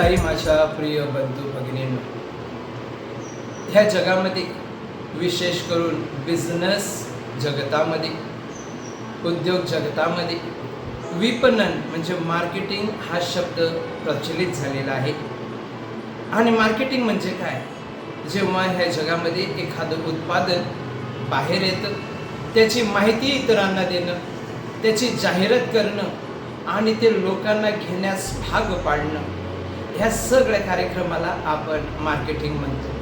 काही माझ्या प्रिय बंधू भगिनींनो ह्या जगामध्ये विशेष करून बिझनेस जगतामध्ये उद्योग जगतामध्ये विपणन म्हणजे मार्केटिंग हा शब्द प्रचलित झालेला आहे. आणि मार्केटिंग म्हणजे काय? जेव्हा ह्या जगामध्ये एखादं उत्पादन बाहेर येतं त्याची माहिती इतरांना देणं त्याची जाहिरात करणं आणि ते लोकांना घेण्यास भाग पाडणं ह्या सगळ्या कार्यक्रमाला आपण मार्केटिंग म्हणतो.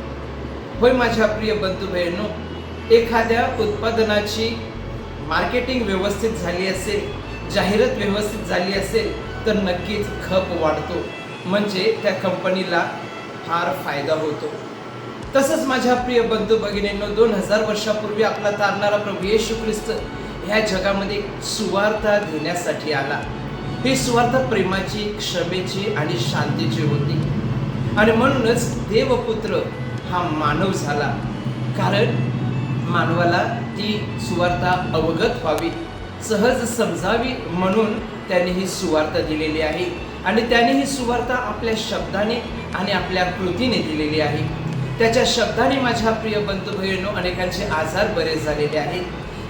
होय माझ्या प्रिय बंधू बहिणू एखाद्या उत्पादनाची मार्केटिंग व्यवस्थित झाली असेल जाहिरात व्यवस्थित झाली असेल तर नक्कीच खप वाढतो. म्हणजे त्या कंपनीला फार फायदा होतो. तसंच माझ्या प्रिय बंधू भगिनींनो दोन हजार वर्षापूर्वी आपला तारणारा प्रभू येशू ख्रिस्त ह्या जगामध्ये सुवार्ता देण्यासाठी आला. ही सुवार्ता प्रेमाची क्षमेची आणि शांतीची होती. आणि म्हणूनच देवपुत्र हा मानव झाला. कारण मानवाला ती सुवार्ता अवगत व्हावी सहज समजावी म्हणून त्याने ही सुवार्ता दिलेली आहे. आणि त्याने ही सुवार्ता आपल्या शब्दाने आणि आपल्या कृतीने दिलेली आहे. त्याच्या शब्दाने माझ्या प्रिय बंधू बहिणींनो अनेकांचे आजार बरे झालेले आहेत.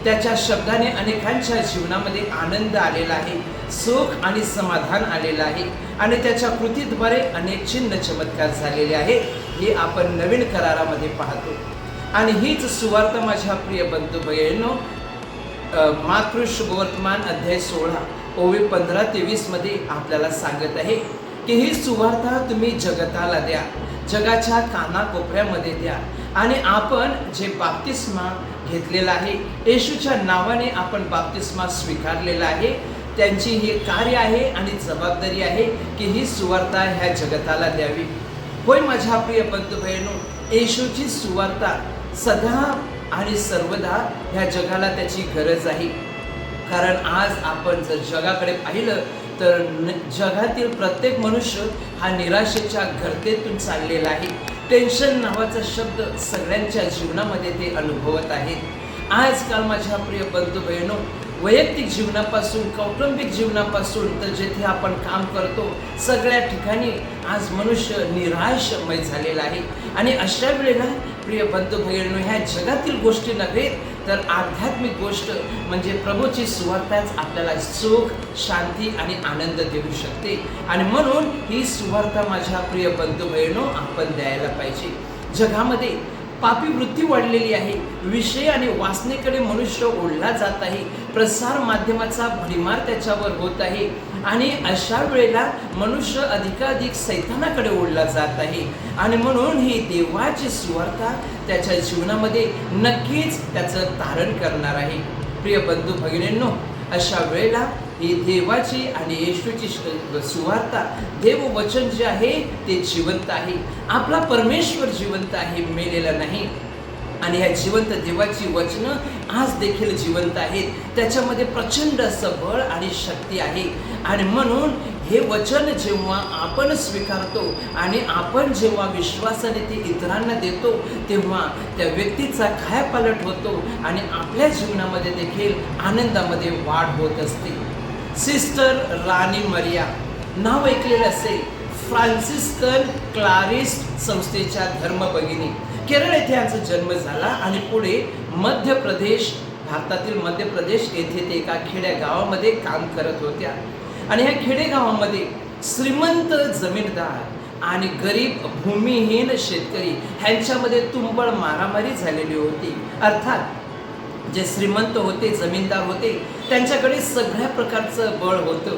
त्याच्या शब्दाने अनेकांच्या जीवनामध्ये आनंद आलेला आहे सुख आणि समाधान आलेलं आहे आणि त्याच्या कृतीद्वारे अनेक चिन्ह चमत्कार झालेले आहे हे आपण नवीन करारामध्ये पाहतो. आणि हीच सुवार्थ माझ्या प्रिय बंधू बहिणींनो अ, मातृशुभवर्तमान अध्याय सोळा ओवी पंधरा तेवीसमध्ये आपल्याला सांगत आहे की ही सुवार्ता तुम्ही जगताला द्या जगाच्या कानाकोपऱ्यामध्ये द्या आणि आपण जे बाप्तिस्मा घेतलेला आहे. येशूच्या नावाने आपण बाप्तिस्मा स्वीकारलेला आहे. त्यांची ही कार्य आहे आणि जबाबदारी आहे की ही सुवार्ता ह्या जगताला द्यावी. होय माझ्या प्रिय बंधू बहिणू येशूची सुवार्ता सदा आणि सर्वदा ह्या जगाला त्याची गरज आहे. कारण आज आपण जर जगाकडे पाहिलं तर जगातील प्रत्येक मनुष्य हा निराशेच्या गर्तेतून चाललेला आहे. टेन्शन नावाचा शब्द सगळ्यांच्या जीवनामध्ये ते अनुभवत आहेत. आजकाल माझ्या प्रिय बंधू बहिणो वैयक्तिक जीवनापासून कौटुंबिक जीवनापासून तर जेथे आपण काम करतो सगळ्या ठिकाणी आज मनुष्य निराशमय झालेला आहे. आणि अशा वेळेला प्रिय बंधू भगिनींनो ह्या जगातील गोष्टी नव्हे तर आध्यात्मिक गोष्ट म्हणजे प्रभूची सुवार्ताच आपल्याला सुख शांती आणि आनंद देऊ शकते. आणि म्हणून ही सुवार्ता माझ्या प्रिय बंधू बहिणो आपण द्यायला पाहिजे. जगामध्ये पापी वृत्ती वाढलेली आहे. विषय आणि वासनेकडे मनुष्य ओढला जात आहे. प्रसार माध्यमाचा भडीमार त्याच्यावर होत आहे. आणि अशा वेळेला मनुष्य अधिकाधिक सैतानाकडे ओढला जात आहे. आणि म्हणून ही देवाची सुवार्ता त्याच्या जीवनामध्ये नक्कीच त्याचं तारण करणार आहे. प्रिय बंधू भगिनींनो अशा वेळेला ही देवाची आणि येशूची श- सुवार्ता. देव वचन जे आहे ते जिवंत आहे. आपला परमेश्वर जिवंत आहे मेलेला नाही. आणि ह्या जिवंत देवाची वचनं आज देखील जिवंत आहेत. त्याच्यामध्ये प्रचंड असं बळ आणि शक्ती आहे. आणि म्हणून हे वचन जेव्हा आपण स्वीकारतो आणि आपण जेव्हा विश्वासाने ते इतरांना देतो तेव्हा त्या व्यक्तीचा कायापालट होतो आणि आपल्या जीवनामध्ये देखील आनंदामध्ये वाढ होत असते. सिस्टर राणी मरिया. नाव ऐकलेलं असेल फ्रान्सिस्कन क्लारिस्ट संस्थेच्या धर्मभगिनी. केरळ येथे यांचा जन्म झाला आणि पुढे मध्य प्रदेश भारतातील मध्य प्रदेश येथे ते एका खेड्या गावामध्ये काम करत होत्या. आणि ह्या खेडेगावामध्ये श्रीमंत जमीनदार आणि गरीब भूमिहीन शेतकरी ह्यांच्यामध्ये तुंबळ मारामारी झालेली होती. अर्थात जे श्रीमंत होते जमीनदार होते त्यांच्याकडे सगळ्या प्रकारचं बळ होतं.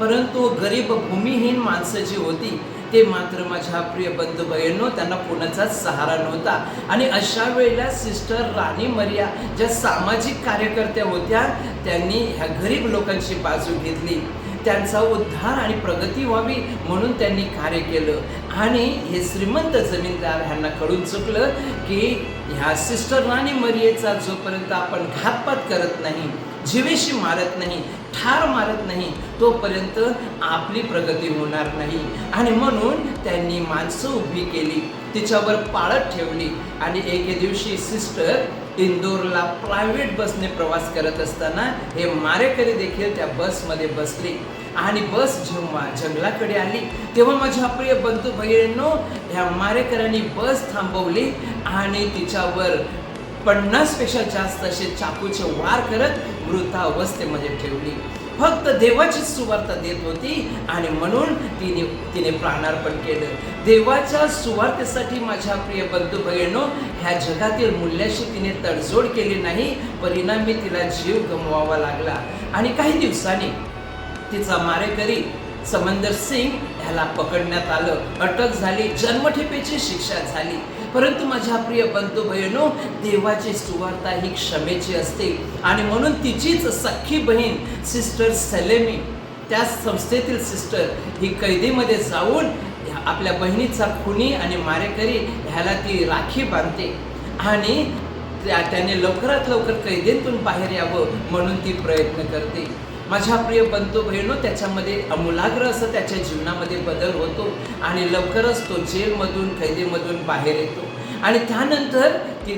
परंतु गरीब भूमिहीन माणसं जी होती ते मात्र माझ्या प्रिय बंधू बहिणींनो त्यांना कोणाचाच सहारा नव्हता. आणि अशा वेळेला सिस्टर राणी मरिया ज्या सामाजिक कार्यकर्त्या होत्या त्यांनी ह्या गरीब लोकांची बाजू घेतली. त्यांचा उद्धार आणि प्रगती व्हावी म्हणून त्यांनी कार्य केलं. आणि हे श्रीमंत जमीनदार ह्यांना कळून चुकलं की ह्या सिस्टर राणी मरियेचा जोपर्यंत आपण घातपात करत नाही जीवेशी मारत नाही ठार मारत नाही तोपर्यंत आपली प्रगती होणार नाही. आणि म्हणून त्यांनी माणसं उभी केली तिच्यावर पाळत ठेवली. आणि एके दिवशी सिस्टर इंदोरला प्रायव्हेट बसने प्रवास करत असताना हे मारेकरी देखील त्या बसमध्ये बसले. आणि बस जेव्हा जंगलाकडे आली तेव्हा माझ्या प्रिय बंधू भगिनींनो ह्या मारेकऱ्यांनी बस थांबवली आणि तिच्यावर पन्नासपेक्षा जास्त असे चाकूचे वार करत मृतावस्थेमध्ये ठेवली. फक्त देवाची सुवार्ता देत होती. आणि म्हणून तिने तिने प्राणार्पण केलं. देवाच्या सुवार्थेसाठी माझ्या प्रिय बंधू भगिनींनो ह्या जगातील मूल्याशी तिने तडजोड केली नाही. परिणामी तिला जीव गमवावा लागला. आणि काही दिवसांनी तिचा मारेकरी समंदर सिंग ह्याला पकडण्यात आलं. अटक झाली जन्मठेपेची शिक्षा झाली. परंतु माझ्या प्रिय बंधू बहिणो देवाची सुवार्ता ही क्षमेची असते. आणि म्हणून तिचीच सख्खी बहीण सिस्टर सलेमी त्या संस्थेतील सिस्टर ही कैदीमध्ये जाऊन आपल्या बहिणीचा खुनी आणि मारेकरी ह्याला ती राखी बांधते. आणि त्या त्याने लवकरात लवकर कैदेतून बाहेर यावं म्हणून ती प्रयत्न करते. माझ्या प्रिय बंधू बहिणू त्याच्यामध्ये अमूलाग्र असं त्याच्या जीवनामध्ये बदल होतो आणि लवकरच तो जेलमधून कैदेमधून बाहेर येतो. आणि त्यानंतर ती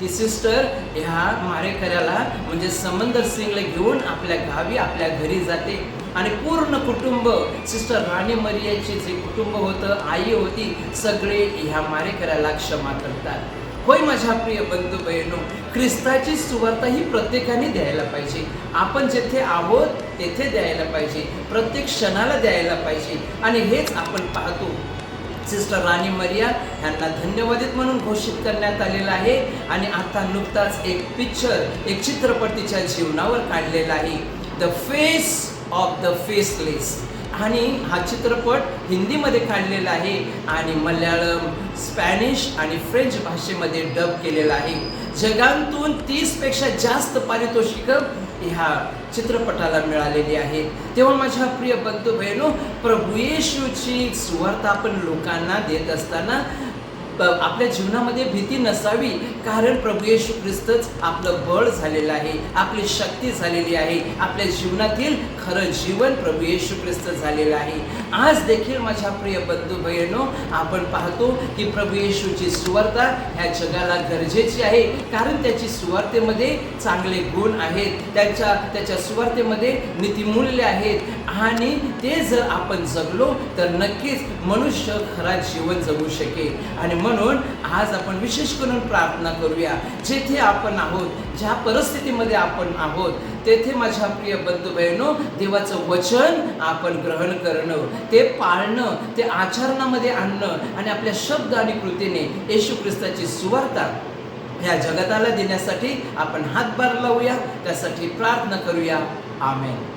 ती सिस्टर ह्या मारेकऱ्याला म्हणजे समंदर सिंगला घेऊन आपल्या गावी आपल्या घरी जाते. आणि पूर्ण कुटुंब सिस्टर राणी मरियाचे जे कुटुंब होतं आई होती सगळे ह्या मारेकऱ्याला क्षमा करतात. होय माझ्या प्रिय बंधू बहिणो ख्रिस्ताची सुवार्ता ही प्रत्येकाने द्यायला पाहिजे. आपण जेथे आहोत तेथे द्यायला पाहिजे. प्रत्येक क्षणाला द्यायला पाहिजे. आणि हेच आपण पाहतो. सिस्टर राणी मरिया यांना धन्यवादित म्हणून घोषित करण्यात आलेलं आहे. आणि आता नुकताच एक पिक्चर एक चित्रपट तिच्या जीवनावर काढलेला आहे. The face of the faceless आणि हा चित्रपट हिंदीमध्ये काढलेला आहे आणि मल्याळम स्पॅनिश आणि फ्रेंच भाषेमध्ये डब केलेला आहे. जगांतून तीसपेक्षा जास्त पारितोषिकं ह्या चित्रपटाला मिळालेली आहेत. तेव्हा माझ्या प्रिय बंधू बहिणो प्रभू येशूची सुवार्ता आपण लोकांना देत असताना आपल्या जीवनामध्ये भीती नसावी कारण प्रभू येशू ख्रिस्तच आपलं बळ झालेलं आहे आपली शक्ती झालेली आहे आपल्या जीवनातील खरं जीवन प्रभू येशू ख्रिस्त झालेलं आहे. आज देखील माझ्या प्रिय बंधू बहिणो आपण पाहतो की प्रभू येशूची सुवार्ता ह्या जगाला गरजेची आहे कारण त्याची सुवार्तेमध्ये चांगले गुण आहेत त्याच्या त्याच्या सुवार्तेमध्ये नीतिमूल्य आहेत. आणि ते जर आपण जगलो तर नक्कीच मनुष्य खरा जीवन जगू शकेल. आणि म्हणून आज आपण विशेष करून प्रार्थना करूया. जेथे आपण आहोत ज्या परिस्थितीमध्ये आपण आहोत तेथे माझ्या प्रिय बंधू बहिणो देवाचं वचन आपण ग्रहण करणं. ते पाळणं ते आचरणामध्ये आणणं आणि आपल्या शब्द आणि कृतीने येशू ख्रिस्ताची सुवार्ता ह्या जगताला देण्यासाठी आपण हातभार लावूया. त्यासाठी प्रार्थना करूया. आमेन.